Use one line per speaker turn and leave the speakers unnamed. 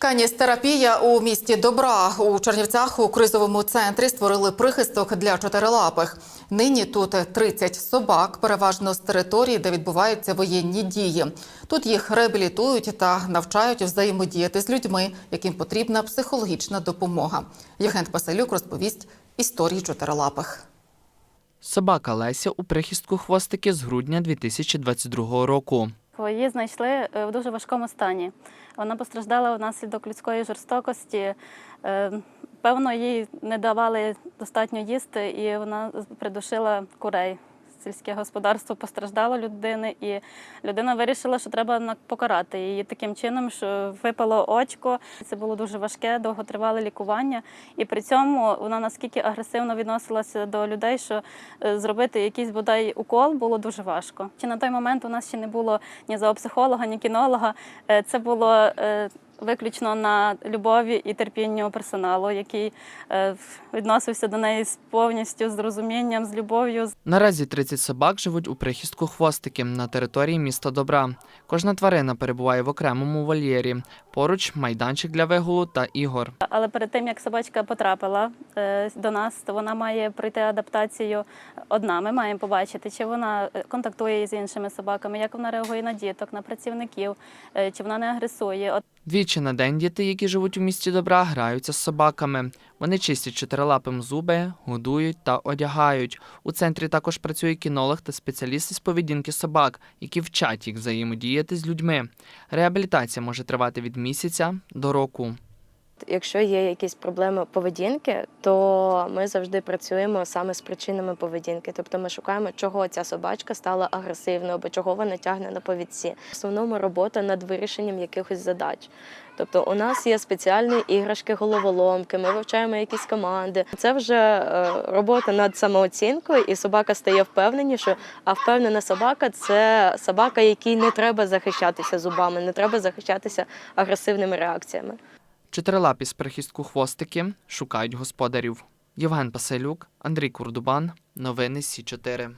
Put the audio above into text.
Каністерапія у місті Добра у Чернівцях у кризовому центрі створили прихисток для чотирилапих. Нині тут 30 собак, переважно з території, де відбуваються воєнні дії. Тут їх реабілітують та навчають взаємодіяти з людьми, яким потрібна психологічна допомога. Євген Пасалюк розповість історії чотирилапих.
Собака Леся у прихистку хвостики з грудня 2022 року.
Її знайшли е, в дуже важкому стані. Вона постраждала внаслідок людської жорстокості. Е, Певно, їй не давали достатньо їсти, і вона придушила курей. Сільське господарство постраждало людини, і людина вирішила, що треба покарати її таким чином, що випало очко. Це було дуже важке, довготривале лікування. І при цьому вона наскільки агресивно відносилася до людей, що е, зробити якийсь бодай укол було дуже важко. Чи на той момент у нас ще не було ні зоопсихолога, ні кінолога. Е, Це було е, виключно на любові і терпінню персоналу, який е, відносився до неї з повністю з розумінням, з любов'ю.
Наразі 30 собак живуть у прихистку хвостики на території міста Добра. Кожна тварина перебуває в окремому вольєрі. Поруч майданчик для вигулу та ігор.
Але перед тим як собачка потрапила е, до нас, то вона має пройти адаптацію одна. Ми маємо побачити, чи вона е, контактує з іншими собаками, як вона реагує на діток, на працівників, чи вона не агресує.
Двічі на день діти, які живуть у місті Добра, граються з собаками. Вони чистять чотирилапим зуби, годують та одягають. У центрі також працює кінолог та спеціалісти з поведінки собак, які вчать їх взаємодіяти з людьми. Реабілітація може тривати від місяця до року.
Якщо є якісь проблеми поведінки, то ми завжди працюємо саме з причинами поведінки. Тобто ми шукаємо, чого ця собачка стала агресивною, або чого вона тягне на повідці. В основному робота над вирішенням якихось задач. Тобто, у нас є спеціальні іграшки, головоломки, ми вивчаємо якісь команди. Це вже е, робота над самооцінкою, і собака стає впевненішою. А впевнена собака це собака, якій не треба захищатися зубами, не треба захищатися агресивними реакціями.
Чотирилапі з прихистку хвостики шукають господарів. Євген Паселюк, Андрій Курдубан. Новини Сі 4